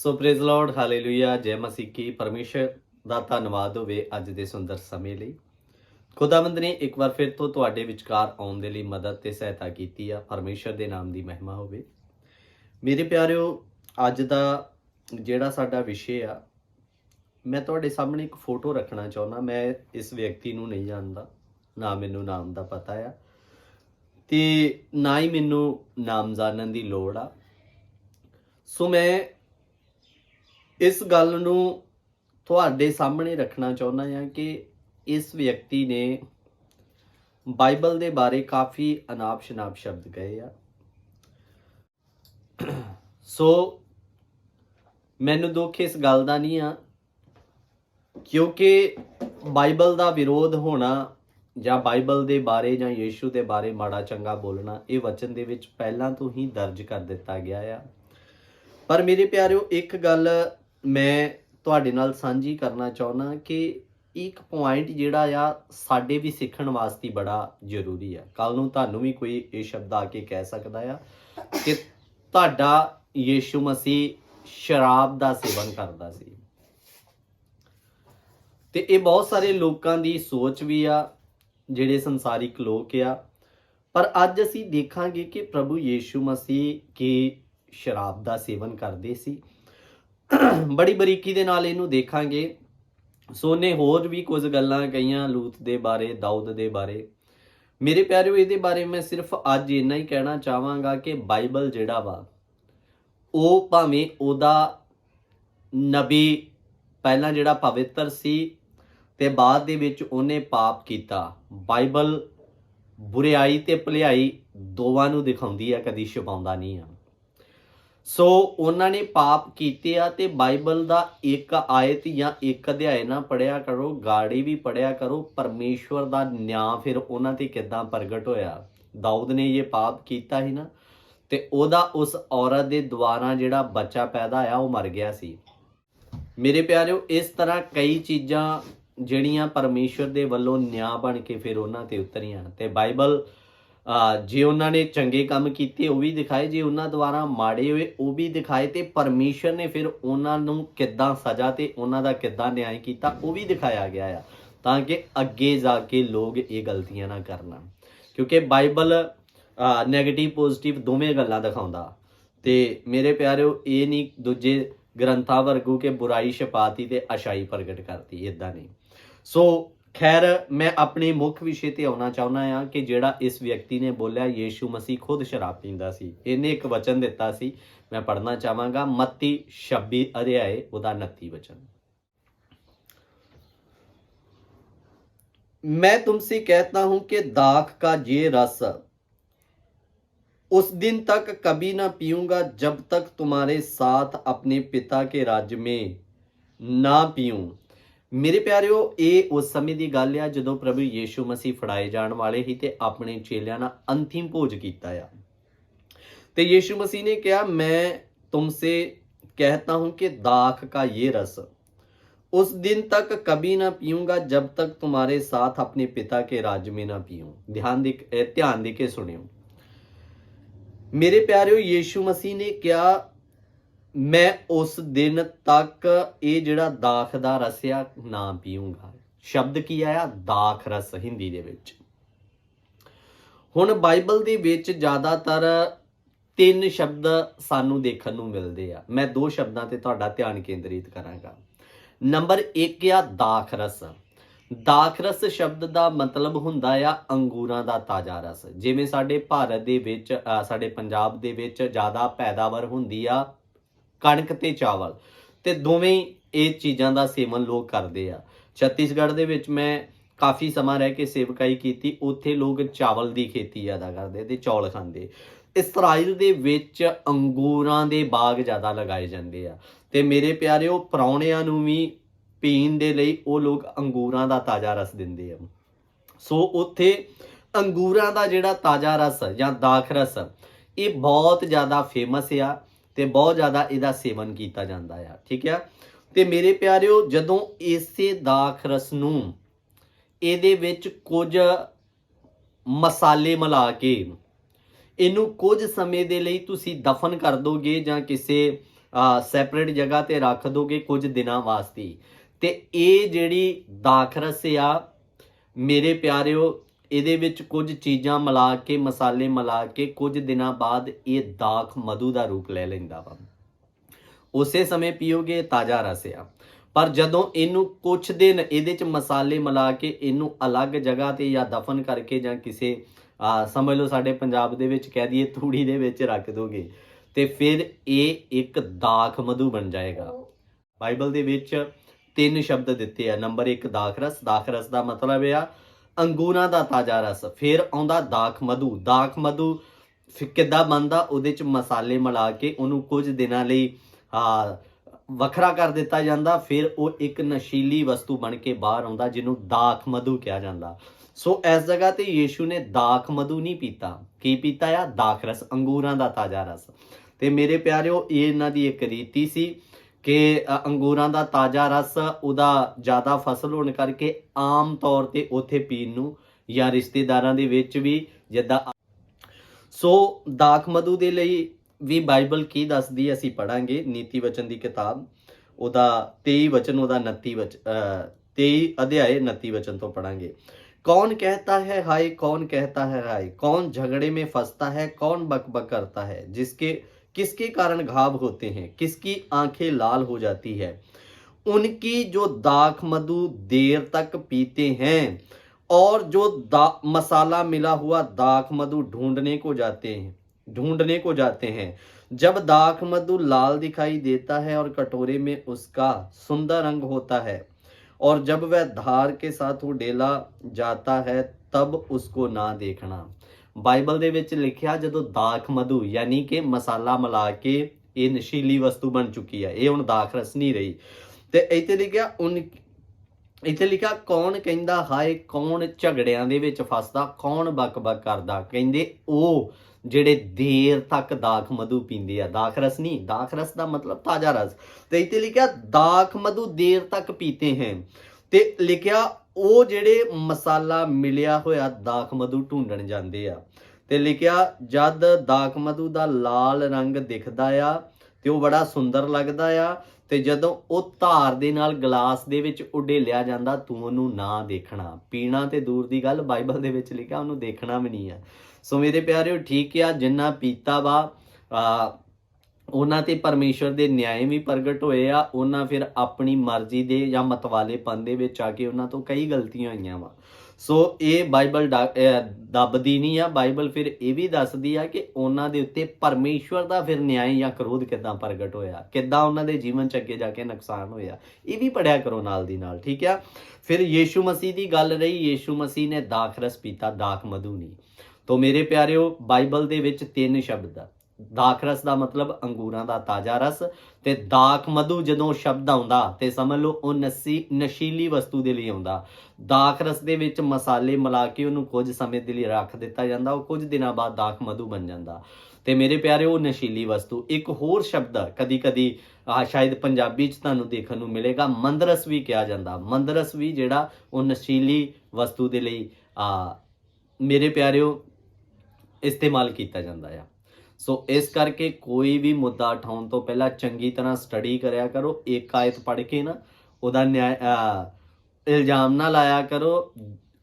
ਸੋ praise Lord hallelujah ਜੈ ਮਸੀਹ ਕੀ ਪਰਮੇਸ਼ਰ ਦਾ ਧੰਨਵਾਦ ਹੋਵੇ ਅੱਜ ਦੇ ਸੁੰਦਰ ਸਮੇਂ ਲਈ ਖੁਦਾਵੰਦ ਨੇ ਇੱਕ ਵਾਰ ਫਿਰ ਤੋਂ ਤੁਹਾਡੇ ਵਿਚਕਾਰ ਆਉਣ ਦੇ ਲਈ ਮਦਦ ਤੇ ਸਹਾਇਤਾ ਕੀਤੀ ਆ ਪਰਮੇਸ਼ਰ ਦੇ ਨਾਮ ਦੀ ਮਹਿਮਾ ਹੋਵੇ ਮੇਰੇ ਪਿਆਰਿਓ ਅੱਜ ਦਾ ਜਿਹੜਾ ਸਾਡਾ ਵਿਸ਼ੇ ਆ ਮੈਂ ਤੁਹਾਡੇ ਸਾਹਮਣੇ ਇੱਕ ਫੋਟੋ ਰੱਖਣਾ ਚਾਹੁੰਦਾ ਮੈਂ ਇਸ ਵਿਅਕਤੀ ਨੂੰ ਨਹੀਂ ਜਾਣਦਾ ਨਾ ਮੈਨੂੰ ਨਾਮ ਦਾ ਪਤਾ ਆ ਤੇ ਨਾ ਹੀ ਮੈਨੂੰ ਨਾਮ ਜਾਣਨ ਦੀ ਲੋੜ ਆ ਸੋ ਮੈਂ ਇਸ ਗੱਲ ਨੂੰ ਤੁਹਾਡੇ ਸਾਹਮਣੇ ਰੱਖਣਾ ਚਾਹੁੰਦਾ ਹਾਂ ਕਿ ਇਸ ਵਿਅਕਤੀ ਨੇ ਬਾਈਬਲ ਦੇ ਬਾਰੇ ਕਾਫੀ ਅਨਾਪ ਸ਼ਨਾਪ ਸ਼ਬਦ ਕਹੇ ਆ। ਸੋ ਮੈਨੂੰ ਦੁੱਖ ਇਸ ਗੱਲ ਦਾ ਨਹੀਂ ਆ, ਕਿਉਂਕਿ ਬਾਈਬਲ ਦਾ ਵਿਰੋਧ ਹੋਣਾ ਜਾਂ ਬਾਈਬਲ ਦੇ ਬਾਰੇ ਜਾਂ ਯੀਸ਼ੂ ਦੇ ਬਾਰੇ ਮਾੜਾ ਚੰਗਾ ਬੋਲਣਾ, ਇਹ ਵਚਨ ਦੇ ਵਿੱਚ ਪਹਿਲਾਂ ਤੋਂ ਹੀ ਦਰਜ ਕਰ ਦਿੱਤਾ ਗਿਆ ਆ। ਪਰ ਮੇਰੇ ਪਿਆਰਿਓ, ਇੱਕ ਗੱਲ ਮੈਂ ਤੁਹਾਡੇ ਨਾਲ ਸਾਂਝੀ ਕਰਨਾ ਚਾਹੁੰਦਾ ਕਿ ਇੱਕ ਪੁਆਇੰਟ ਜਿਹੜਾ ਆ, ਸਾਡੇ ਵੀ ਸਿੱਖਣ ਵਾਸਤੇ ਬੜਾ ਜ਼ਰੂਰੀ ਆ। ਕੱਲ ਨੂੰ ਤੁਹਾਨੂੰ ਵੀ ਕੋਈ ਇਹ ਸ਼ਬਦ ਆ ਕੇ ਕਹਿ ਸਕਦਾ ਆ ਕਿ ਤੁਹਾਡਾ ਯੀਸ਼ੂ ਮਸੀਹ ਸ਼ਰਾਬ ਦਾ ਸੇਵਨ ਕਰਦਾ ਸੀ। ਤੇ ਇਹ ਬਹੁਤ ਸਾਰੇ ਲੋਕਾਂ ਦੀ ਸੋਚ ਵੀ ਆ, ਜਿਹੜੇ ਸੰਸਾਰਿਕ ਲੋਕ ਆ। ਪਰ ਅੱਜ ਅਸੀਂ ਦੇਖਾਂਗੇ ਕਿ ਪ੍ਰਭੂ ਯੀਸ਼ੂ ਮਸੀਹ ਕੀ ਸ਼ਰਾਬ ਦਾ ਸੇਵਨ ਕਰਦੇ ਸੀ। ਬੜੀ ਬਰੀਕੀ ਦੇ ਨਾਲ ਇਹਨੂੰ ਦੇਖਾਂਗੇ। ਸੋਨੇ ਹੋਰ ਵੀ ਕੁਝ ਗੱਲਾਂ ਕਹੀਆਂ ਲੂਤ ਦੇ ਬਾਰੇ, ਦਾਊਦ ਦੇ ਬਾਰੇ। ਮੇਰੇ ਪਿਆਰਿਓ, ਇਹਦੇ ਬਾਰੇ ਮੈਂ ਸਿਰਫ ਅੱਜ ਇੰਨਾ ਹੀ ਕਹਿਣਾ ਚਾਹਾਂਗਾ ਕਿ ਬਾਈਬਲ ਜਿਹੜਾ ਵਾ, ਉਹ ਭਾਵੇਂ ਉਹਦਾ ਨਬੀ ਪਹਿਲਾਂ ਜਿਹੜਾ ਪਵਿੱਤਰ ਸੀ ਤੇ ਬਾਅਦ ਦੇ ਵਿੱਚ ਉਹਨੇ ਪਾਪ ਕੀਤਾ। ਬਾਈਬਲ ਬੁਰੀਾਈ ਤੇ ਭਲਾਈ ਦੋਵਾਂ ਨੂੰ ਦਿਖਾਉਂਦੀ ਹੈ ਕਦੀ ਛੁਪਾਉਂਦਾ ਨਹੀਂ ਆ। ਸੋ ਉਹਨਾਂ ਨੇ ਪਾਪ ਕੀਤੇ ਆ ਤੇ ਬਾਈਬਲ ਦਾ ਇੱਕ ਆਇਤ ਜਾਂ ਇੱਕ ਅਧਿਆਇ ਨਾ ਪੜਿਆ ਕਰੋ, ਗਾੜੀ ਵੀ ਪੜਿਆ ਕਰੋ, ਪਰਮੇਸ਼ਵਰ ਦਾ ਨਿਆਂ ਫਿਰ ਉਹਨਾਂ ਤੇ ਕਿੱਦਾਂ ਪ੍ਰਗਟ ਹੋਇਆ? ਦਾਊਦ ਨੇ ਇਹ ਪਾਪ ਕੀਤਾ ਸੀ ਨਾ ਤੇ ਉਹਦਾ ਉਸ ਔਰਤ ਦੇ ਦੁਆਰਾ ਜਿਹੜਾ ਬੱਚਾ ਪੈਦਾ ਆ ਉਹ ਮਰ ਗਿਆ ਸੀ। ਮੇਰੇ ਪਿਆਰਿਓ, ਇਸ ਤਰ੍ਹਾਂ ਕਈ ਚੀਜ਼ਾਂ ਜਿਹੜੀਆਂ ਪਰਮੇਸ਼ਵਰ ਦੇ ਵੱਲੋਂ ਨਿਆਂ ਬਣ ਕੇ ਫਿਰ ਉਹਨਾਂ ਤੇ ਉਤਰੀਆਂ ਤੇ ਬਾਈਬਲ ਜੇ ਉਹਨਾਂ ਨੇ ਚੰਗੇ ਕੰਮ ਕੀਤੇ, ਉਹ ਵੀ ਦਿਖਾਏ। ਜੇ ਉਹਨਾਂ ਦੁਆਰਾ ਮਾੜੇ ਹੋਏ, ਉਹ ਵੀ ਦਿਖਾਏ ਤੇ ਪਰਮੇਸ਼ਰ ਨੇ ਫਿਰ ਉਹਨਾਂ ਨੂੰ ਕਿੱਦਾਂ ਸਜ਼ਾ ਤੇ ਉਹਨਾਂ ਦਾ ਕਿੱਦਾਂ ਨਿਆਂ ਕੀਤਾ, ਉਹ ਵੀ ਦਿਖਾਇਆ ਗਿਆ ਆ। ਤਾਂ ਕਿ ਅੱਗੇ ਜਾ ਕੇ ਲੋਕ ਇਹ ਗਲਤੀਆਂ ਨਾ ਕਰਨ ਕਿਉਂਕਿ ਬਾਈਬਲ 네ਗੇਟਿਵ ਪੋਜ਼ਿਟਿਵ ਦੋਵੇਂ ਗੱਲਾਂ ਦਿਖਾਉਂਦਾ। ਤੇ ਮੇਰੇ ਪਿਆਰਿਓ, ਇਹ ਨਹੀਂ ਦੂਜੇ ਗ੍ਰੰਥਾਂ ਵਰਗੂ ਕਿ ਬੁਰਾਈ, ਛਪਾਤੀ ਤੇ ਅਸ਼ਾਈ ਪ੍ਰਗਟ ਕਰਤੀ ਇਦਾਂ ਨਹੀਂ। ਸੋ ਖੈਰ ਮੈਂ ਆਪਣੇ ਮੁੱਖ ਵਿਸ਼ੇ ਤੇ ਆਉਣਾ ਚਾਹੁੰਦਾ ਆ ਕਿ ਜਿਹੜਾ ਇਸ ਵਿਅਕਤੀ ਨੇ ਬੋਲਿਆ ਯੀਸ਼ੂ ਮਸੀਹ ਖੁਦ ਸ਼ਰਾਬ ਪੀਂਦਾ ਸੀ ਇਹਨੇ ਇੱਕ ਵਚਨ ਦਿੱਤਾ ਸੀ ਮੈਂ ਪੜ੍ਹਨਾ ਚਾਹਾਂਗਾ ਮੱਤੀ 26 ਅਧਿਆਏ ਉਹਦਾ 29 ਵਚਨ मैं तुमसे कहता हूं कि दाख का ये रस उस दिन तक कभी ना पीऊंगा जब तक तुम्हारे साथ अपने पिता के राज्य में ਨਾ ਪੀਉ ਮੇਰੇ ਪਿਆਰਿਓ ਇਹ ਉਸ ਸਮੇਂ ਦੀ ਗੱਲ ਆ ਜਦੋਂ ਪ੍ਰਭੂ ਯੀਸ਼ੂ ਮਸੀਹ ਫੜਾਏ ਜਾਣ ਵਾਲੇ ਸੀ ਤੇ ਆਪਣੇ ਚੇਲਿਆਂ ਨਾਲ ਅੰਤਿਮ ਭੋਜ ਕੀਤਾ ਆ ਤੇ ਯੀਸ਼ੂ ਮਸੀਹ ਨੇ ਕਿਹਾ ਮੈਂ ਤੁਮਸੇ कहता हूं कि दाख का ये रस उस दिन तक कभी ना पीऊंगा जब तक तुम्हारे साथ अपने पिता के राज्य में ना पीऊं ध्यान दे eh, ध्यान दे के सुनियो ਮੇਰੇ ਪਿਆਰਿਓ ਯੀਸ਼ੂ ਮਸੀਹ ਨੇ ਕਿਹਾ ਮੈਂ ਉਸ ਦਿਨ ਤੱਕ ਇਹ ਜਿਹੜਾ ਦਾਖ ਦਾ ਰਸ ਆ ਨਾ ਪੀਊਂਗਾ। ਸ਼ਬਦ ਕੀ ਆਇਆ? ਦਾਖ ਰਸ, ਹਿੰਦੀ ਦੇ ਵਿੱਚ। ਹੁਣ ਬਾਈਬਲ ਦੇ ਵਿੱਚ ਜ਼ਿਆਦਾਤਰ ਤਿੰਨ ਸ਼ਬਦ ਸਾਨੂੰ ਦੇਖਣ ਨੂੰ ਮਿਲਦੇ ਆ। ਮੈਂ ਦੋ ਸ਼ਬਦਾਂ ਤੇ ਤੁਹਾਡਾ ਧਿਆਨ ਕੇਂਦਰਿਤ ਕਰਾਂਗਾ। ਨੰਬਰ 1 ਆ ਦਾਖ ਰਸ। ਦਾਖ ਰਸ ਸ਼ਬਦ ਦਾ ਮਤਲਬ ਹੁੰਦਾ ਆ ਅੰਗੂਰਾਂ ਦਾ ਤਾਜ਼ਾ ਰਸ। ਜਿਵੇਂ ਸਾਡੇ ਭਾਰਤ ਦੇ ਵਿੱਚ ਸਾਡੇ ਪੰਜਾਬ ਦੇ ਵਿੱਚ ਜ਼ਿਆਦਾ ਪੈਦਾਵਾਰ ਹੁੰਦੀ ਆ ਕਣਕ ਤੇ ਚਾਵਲ। ਤੇ ਦੋਵੇਂ ਇਹ ਚੀਜ਼ਾਂ ਦਾ ਸੇਵਨ ਲੋਕ ਕਰਦੇ ਆ। ਛੱਤੀਸਗੜ੍ਹ ਦੇ ਵਿੱਚ ਮੈਂ ਕਾਫੀ ਸਮਾਂ ਰਹਿ ਕੇ ਸੇਵਕਾਈ ਕੀਤੀ। ਉੱਥੇ ਲੋਕ ਚਾਵਲ ਦੀ ਖੇਤੀ ਜ਼ਿਆਦਾ ਕਰਦੇ ਤੇ ਚੌਲ ਖਾਂਦੇ। ਇਸਰਾਇਲ ਦੇ ਵਿੱਚ ਅੰਗੂਰਾਂ ਦੇ ਬਾਗ ਜ਼ਿਆਦਾ ਲਗਾਏ ਜਾਂਦੇ ਆ। ਤੇ ਮੇਰੇ ਪਿਆਰਿਓ ਪਰੌਣਿਆਂ ਨੂੰ ਵੀ ਪੀਣ ਦੇ ਲਈ ਉਹ ਲੋਕ ਅੰਗੂਰਾਂ ਦਾ ਤਾਜ਼ਾ ਰਸ ਦਿੰਦੇ ਆ। ਸੋ ਉੱਥੇ ਅੰਗੂਰਾਂ ਦਾ ਜਿਹੜਾ ਤਾਜ਼ਾ ਰਸ ਜਾਂ ਦਾਖ ਰਸ, ਇਹ ਬਹੁਤ ਜ਼ਿਆਦਾ ਫੇਮਸ ਆ। ਤੇ ਬਹੁਤ ਜ਼ਿਆਦਾ ਇਹਦਾ ਸੇਵਨ ਕੀਤਾ ਜਾਂਦਾ ਆ, ਠੀਕ ਆ ਤੇ ਮੇਰੇ ਪਿਆਰਿਓ, ਜਦੋਂ ਇਸੇ ਦਾਖ ਰਸ ਨੂੰ ਇਹਦੇ ਵਿੱਚ ਕੁਝ ਮਸਾਲੇ ਮਿਲਾ ਕੇ ਇਹਨੂੰ ਕੁਝ ਸਮੇਂ ਦੇ ਲਈ ਤੁਸੀਂ ਦਫਨ ਕਰ ਦੋਗੇ ਜਾਂ ਕਿਸੇ ਸੈਪਰੇਟ ਜਗ੍ਹਾ ਤੇ ਰੱਖ ਦੋਗੇ ਕੁਝ ਦਿਨਾਂ ਵਾਸਤੇ ਹੀ। ਤੇ ਇਹ ਜਿਹੜੀ ਦਾਖਰਸ ਆ, ਮੇਰੇ ਪਿਆਰਿਓ ਇਹਦੇ ਵਿੱਚ ਕੁਝ ਚੀਜ਼ਾਂ ਮਿਲਾ ਕੇ, ਮਸਾਲੇ ਮਿਲਾ ਕੇ ਕੁਝ ਦਿਨਾਂ ਬਾਅਦ ਇਹ ਦਾਖ ਮਧੂ ਦਾ ਰੂਪ ਲੈ ਲੈਂਦਾ ਵਾ। ਉਸੇ ਸਮੇਂ ਪੀਓਗੇ ਤਾਜ਼ਾ ਰਸ ਆ। ਪਰ ਜਦੋਂ ਇਹਨੂੰ ਕੁਝ ਦਿਨ ਇਹਦੇ ਚ ਮਸਾਲੇ ਮਿਲਾ ਕੇ ਇਹਨੂੰ ਅਲੱਗ ਜਗ੍ਹਾ ਤੇ ਜਾਂ ਦਫਨ ਕਰਕੇ ਜਾਂ ਕਿਸੇ, ਆ, ਸਮਝ ਲਓ ਸਾਡੇ ਪੰਜਾਬ ਦੇ ਵਿੱਚ ਕਹਿ ਦਈਏ ਤੂੜੀ ਦੇ ਵਿੱਚ ਰੱਖ ਦੋਗੇ, ਤੇ ਫਿਰ ਇਹ ਇੱਕ ਦਾਖ ਮਧੂ ਬਣ ਜਾਏਗਾ। ਬਾਈਬਲ ਦੇ ਵਿੱਚ ਤਿੰਨ ਸ਼ਬਦ ਦਿੱਤੇ ਆ। ਨੰਬਰ 1 ਦਾਖ ਰਸ ਦਾ ਮਤਲਬ ਆ ਅੰਗੂਰਾਂ ਦਾ ਤਾਜ਼ਾ ਰਸ, ਫਿਰ ਆਉਂਦਾ ਦਾਖ ਮਧੂ। ਦਾਖ ਮਧੂ ਫਿਰ ਕਿੱਦਾਂ ਬਣਦਾ? ਉਹਦੇ ਚ ਮਸਾਲੇ ਮਿਲਾ ਕੇ ਉਹਨੂੰ ਕੁਝ ਦਿਨਾਂ ਲਈ, ਆ, ਵੱਖਰਾ ਕਰ ਦਿੱਤਾ ਜਾਂਦਾ। ਫਿਰ ਉਹ ਇੱਕ ਨਸ਼ੀਲੀ ਵਸਤੂ ਬਣ ਕੇ ਬਾਹਰ ਆਉਂਦਾ, ਜਿਹਨੂੰ ਦਾਖ ਮਧੂ ਕਿਹਾ ਜਾਂਦਾ। ਸੋ ਇਸ ਜਗ੍ਹਾ ਤੇ ਯੀਸ਼ੂ ਨੇ ਦਾਖ ਮਧੂ ਨਹੀਂ ਪੀਤਾ। ਕੀ ਪੀਤਾ ਆ? ਦਾਖ ਰਸ, ਅੰਗੂਰਾਂ ਦਾ ਤਾਜ਼ਾ ਰਸ। ਤੇ ਮੇਰੇ ਪਿਆਰਿਓ, ਇਹ ਇਹਨਾਂ ਦੀ ਇੱਕ ਰੀਤੀ ਸੀ ਕਿ ਅ, ਅੰਗੂਰਾਂ ਦਾ ਤਾਜ਼ਾ ਰਸ ਉਹਦਾ ਜ਼ਿਆਦਾ ਫਸਲ ਹੋਣ ਕਰਕੇ ਆਮ ਤੌਰ ਤੇ ਉੱਥੇ ਪੀਣ ਨੂੰ ਜਾਂ ਰਿਸ਼ਤੇਦਾਰਾਂ ਦੇ ਵਿੱਚ ਵੀ ਜਿੱਦਾਂ ਸੋ ਦਾਖ ਮਧੂ ਦੇ ਲਈ ਵੀ ਬਾਈਬਲ ਕੀ ਦੱਸਦੀ ਹੈ ਅਸੀਂ ਪੜਾਂਗੇ ਨੀਤੀ ਵਚਨ ਦੀ ਕਿਤਾਬ ਉਹਦਾ 23 ਵਚਨ ਉਹਦਾ 29 ਵਚ ਅ, 23 ਅਧਿਆਏ 29 ਵਚਨ ਤੋਂ ਪੜਾਂਗੇ कौन कहता है हाय कौन कहता है हाय कौन झगड़े में फंसता है कौन बकबक करता है जिसके किसके कारण घाव होते हैं? किसकी आँखें लाल हो जाती है? उनकी जो दाख मधु देर तक पीते हैं और जो दा, मसाला मिला हुआ दाख मधु ढूँढने को जाते हैं ढूँढने को जाते हैं। जब दाख मधु लाल दिखाई देता है और कटोरे में उसका सुंदर रंग होता है और जब वह धार के साथ उडेला जाता है तब उसको ना देखना। ਬਾਈਬਲ ਦੇ ਵਿੱਚ ਲਿਖਿਆ ਜਦੋਂ ਦਾਖ ਮਧੂ, ਯਾਨੀ ਕਿ ਮਸਾਲਾ ਮਿਲਾ ਕੇ ਇਹ ਨਸ਼ੀਲੀ ਵਸਤੂ ਬਣ ਚੁੱਕੀ ਹੈ ਇਹ ਹੁਣ ਦਾਖ ਰਸ ਨਹੀਂ ਰਹੀ। ਤੇ ਇੱਥੇ ਲਿਖਿਆ, ਉਨ ਇੱਥੇ ਲਿਖਿਆ, ਕੌਣ ਕਹਿੰਦਾ, ਹਾਏ, ਕੌਣ ਝਗੜਿਆਂ ਦੇ ਵਿੱਚ ਫਸਦਾ, ਕੌਣ ਬਕ-ਬਕ ਕਰਦਾ? ਕਹਿੰਦੇ, ਉਹ ਜਿਹੜੇ ਦੇਰ ਤੱਕ ਦਾਖ ਮਧੂ ਪੀਂਦੇ ਆ। ਦਾਖ ਰਸ ਨਹੀਂ ਦਾਖ ਰਸ ਦਾ ਮਤਲਬ ਤਾਜ਼ਾ ਰਸ। ਤੇ ਇੱਥੇ ਲਿਖਿਆ, ਦਾਖ ਮਧੂ ਦੇਰ ਤੱਕ ਪੀਤੇ ਹੈ। ਤੇ ਲਿਖਿਆ ਉਹ ਜਿਹੜੇ ਮਸਾਲਾ ਮਿਲਿਆ ਹੋਇਆ ਦਾਖ ਮਧੂ ਢੂੰਡਣ ਜਾਂਦੇ ਆ। ਤੇ ਲਿਖਿਆ, ਜਦ ਦਾਖ ਮਧੂ ਦਾ ਲਾਲ ਰੰਗ ਦਿਖਦਾ ਆ ਤੇ ਉਹ ਬੜਾ ਸੁੰਦਰ ਲੱਗਦਾ ਆ ਤੇ ਜਦੋਂ ਉਹ ਧਾਰ ਦੇ ਨਾਲ ਗਲਾਸ ਦੇ ਵਿੱਚ ਉਡੇਲਿਆ ਜਾਂਦਾ, ਤੂੰ ਉਹਨੂੰ ਨਾ ਦੇਖਣਾ। ਪੀਣਾ ਤੇ ਦੂਰ ਦੀ ਗੱਲ, ਬਾਈਬਲ ਦੇ ਵਿੱਚ ਲਿਖਿਆ ਉਹਨੂੰ ਦੇਖਣਾ ਵੀ ਨਹੀਂ ਆ। ਸੋ ਮੇਰੇ ਪਿਆਰਿਓ, ਠੀਕ ਆ, ਜਿੰਨਾ ਪੀਤਾ ਵਾ ਉਹਨਾਂ ਤੇ ਪਰਮੇਸ਼ਵਰ ਦੇ ਨਿਆਂ ਵੀ ਪ੍ਰਗਟ ਹੋਏ ਆ, ਉਹਨਾਂ ਫਿਰ ਆਪਣੀ ਮਰਜ਼ੀ ਦੇ ਜਾਂ ਮਤਵਾਲੇਪਨ ਦੇ ਵਿੱਚ ਆ ਕੇ ਉਹਨਾਂ ਤੋਂ ਕਈ ਗਲਤੀਆਂ ਹੋਈਆਂ ਵਾ। ਸੋ ਇਹ ਬਾਈਬਲ ਡਾ- ਦੱਬਦੀ ਨਹੀਂ ਆ। ਬਾਈਬਲ ਫਿਰ ਇਹ ਵੀ ਦੱਸਦੀ ਆ ਕਿ ਉਹਨਾਂ ਦੇ ਉੱਤੇ ਪਰਮੇਸ਼ਵਰ ਦਾ ਫਿਰ ਨਿਆਂ ਜਾਂ ਕਰੋਧ ਕਿਦਾਂ ਪ੍ਰਗਟ ਹੋਇਆ, ਕਿਦਾਂ ਉਹਨਾਂ ਦੇ ਜੀਵਨ ਚ ਅੱਗੇ ਜਾ ਕੇ ਨੁਕਸਾਨ ਹੋਇਆ, ਇਹ ਵੀ ਪੜਿਆ ਕਰੋ ਨਾਲ ਦੀ ਨਾਲ, ਠੀਕ ਆ? ਫਿਰ ਯੀਸ਼ੂ ਮਸੀਹ ਦੀ ਗੱਲ ਰਹੀ, ਯੀਸ਼ੂ ਮਸੀਹ ਨੇ ਦਾਖਰਸ ਪੀਤਾ, ਦਾਖ ਮਧੂ ਨਹੀਂ ਤੋ ਮੇਰੇ ਪਿਆਰਿਓ, ਬਾਈਬਲ ਦੇ ਵਿੱਚ ਤਿੰਨ ਸ਼ਬਦ ਆ। ਦਾਖ ਰਸ ਦਾ ਮਤਲਬ ਅੰਗੂਰਾਂ ਦਾ ਤਾਜ਼ਾ ਰਸ ਤੇ ਦਾਖ ਮਧੂ ਜਦੋਂ ਸ਼ਬਦ ਆਉਂਦਾ ਤੇ ਸਮਝ ਲਓ ਉਹ ਨਸੀ ਨਸ਼ੀਲੀ ਵਸਤੂ ਦੇ ਲਈ ਆਉਂਦਾ। ਦਾਖ ਰਸ ਦੇ ਵਿੱਚ ਮਸਾਲੇ ਮਿਲਾ ਕੇ ਉਹਨੂੰ ਕੁਝ ਸਮੇਂ ਦੇ ਲਈ ਰੱਖ ਦਿੱਤਾ ਜਾਂਦਾ, ਉਹ ਕੁਝ ਦਿਨਾਂ ਬਾਅਦ ਦਾਖ ਮਧੂ ਬਣ ਜਾਂਦਾ। ਤੇ ਮੇਰੇ ਪਿਆਰੇ ਉਹ ਨਸ਼ੀਲੀ ਵਸਤੂ, ਇੱਕ ਹੋਰ ਸ਼ਬਦ ਕਦੀ ਕਦੀ ਆ, ਸ਼ਾਇਦ ਪੰਜਾਬੀ ਚ ਤੁਹਾਨੂੰ ਦੇਖਣ ਨੂੰ ਮਿਲੇਗਾ, ਮੰਦਰਸ ਵੀ ਕਿਹਾ ਜਾਂਦਾ। ਮੰਦਰਸ ਵੀ ਜਿਹੜਾ ਉਹ ਨਸ਼ੀਲੀ ਵਸਤੂ ਦੇ ਲਈ, ਆ, ਮੇਰੇ ਪਿਆਰਿਓ, ਇਸਤੇਮਾਲ ਕੀਤਾ ਜਾਂਦਾ ਆ। ਸੋ ਇਸ ਕਰਕੇ ਕੋਈ ਵੀ ਮੁੱਦਾ ਉਠਾਉਣ ਤੋਂ ਪਹਿਲਾਂ ਚੰਗੀ ਤਰ੍ਹਾਂ ਸਟੱਡੀ ਕਰਿਆ ਕਰੋ ਇੱਕ ਆਇਤ ਪੜ੍ਹ ਕੇ ਨਾ ਉਹਦਾ ਨਿਆਂ ਇਲਜ਼ਾਮ ਨਾ ਲਾਇਆ ਕਰੋ।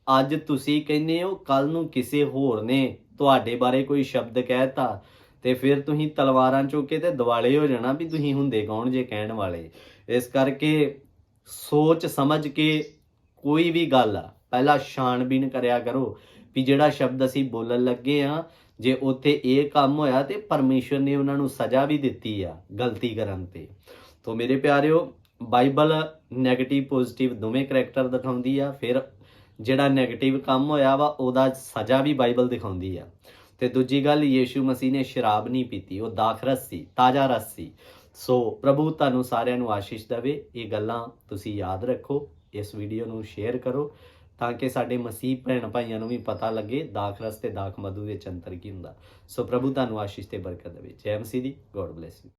ਅੱਜ ਤੁਸੀਂ ਕਹਿੰਦੇ ਹੋ ਕੱਲ ਨੂੰ ਕਿਸੇ ਹੋਰ ਨੇ ਤੁਹਾਡੇ ਬਾਰੇ ਕੋਈ ਸ਼ਬਦ ਕਹਿਤਾ ਤੇ ਫਿਰ ਤੁਸੀਂ ਤਲਵਾਰਾਂ ਚੁੱਕ ਕੇ ਤੇ ਦਿਵਾਲੇ ਹੋ ਜਾਣਾ ਵੀ ਤੁਸੀਂ ਹੁੰਦੇ ਕੌਣ ਜੇ ਕਹਿਣ ਵਾਲੇ। ਇਸ ਕਰਕੇ ਸੋਚ ਸਮਝ ਕੇ ਕੋਈ ਵੀ ਗੱਲ ਆ, ਪਹਿਲਾਂ ਛਾਣਬੀਨ ਕਰਿਆ ਕਰੋ ਵੀ ਜਿਹੜਾ ਸ਼ਬਦ ਅਸੀਂ ਬੋਲਣ ਲੱਗੇ ਆ ਜੇ ਉੱਥੇ ਇਹ ਕੰਮ ਹੋਇਆ ਤੇ ਪਰਮੇਸ਼ਰ ਨੇ ਉਹਨਾਂ ਨੂੰ ਸਜ਼ਾ ਵੀ ਦਿੱਤੀ ਆ ਗਲਤੀ ਕਰਨ ਤੇ। ਤੋਂ ਮੇਰੇ ਪਿਆਰਿਓ, ਬਾਈਬਲ 네ਗੇਟਿਵ ਪੋਜ਼ਿਟਿਵ ਦੋਵੇਂ ਕਰੈਕਟਰ ਦਿਖਾਉਂਦੀ ਆ, ਫਿਰ ਜਿਹੜਾ 네ਗੇਟਿਵ ਕੰਮ ਹੋਇਆ ਵਾ, ਉਹਦਾ ਸਜ਼ਾ ਵੀ ਬਾਈਬਲ ਦਿਖਾਉਂਦੀ ਆ। ਤੇ ਦੂਜੀ ਗੱਲ, ਯੀਸ਼ੂ ਮਸੀਹ ਨੇ ਸ਼ਰਾਬ ਨਹੀਂ ਪੀਤੀ, ਉਹ ਦਾਖਰਸ ਸੀ ਤਾਜ਼ਾ ਰਸ। ਸੀ ਸੋ ਪ੍ਰਭੂ ਤੁਹਾਨੂੰ ਸਾਰਿਆਂ ਨੂੰ ਆਸ਼ੀਸ਼ ਦੇਵੇ। ਇਹ ਗੱਲਾਂ ਤੁਸੀਂ ਯਾਦ ਰੱਖੋ, ਇਸ ਵੀਡੀਓ ਨੂੰ ਸ਼ੇਅਰ ਕਰੋ। ਤਾਂ ਕਿ ਸਾਡੇ ਮਸੀਹ ਭੈਣ ਭਾਈਆਂ ਨੂੰ ਵੀ ਪਤਾ ਲੱਗੇ ਦਾਖ ਰਸ ਤੇ ਦਾਖ ਮਧੂ ਵਿੱਚ ਅੰਤਰ ਕੀ ਹੁੰਦਾ। ਸੋ ਪ੍ਰਭੂ ਤੁਹਾਨੂੰ ਆਸ਼ੀਸ਼ ਤੇ ਬਰਕਤ ਦੇਵੇ। ਜੈ ਮਸੀਹ ਦੀ। God bless you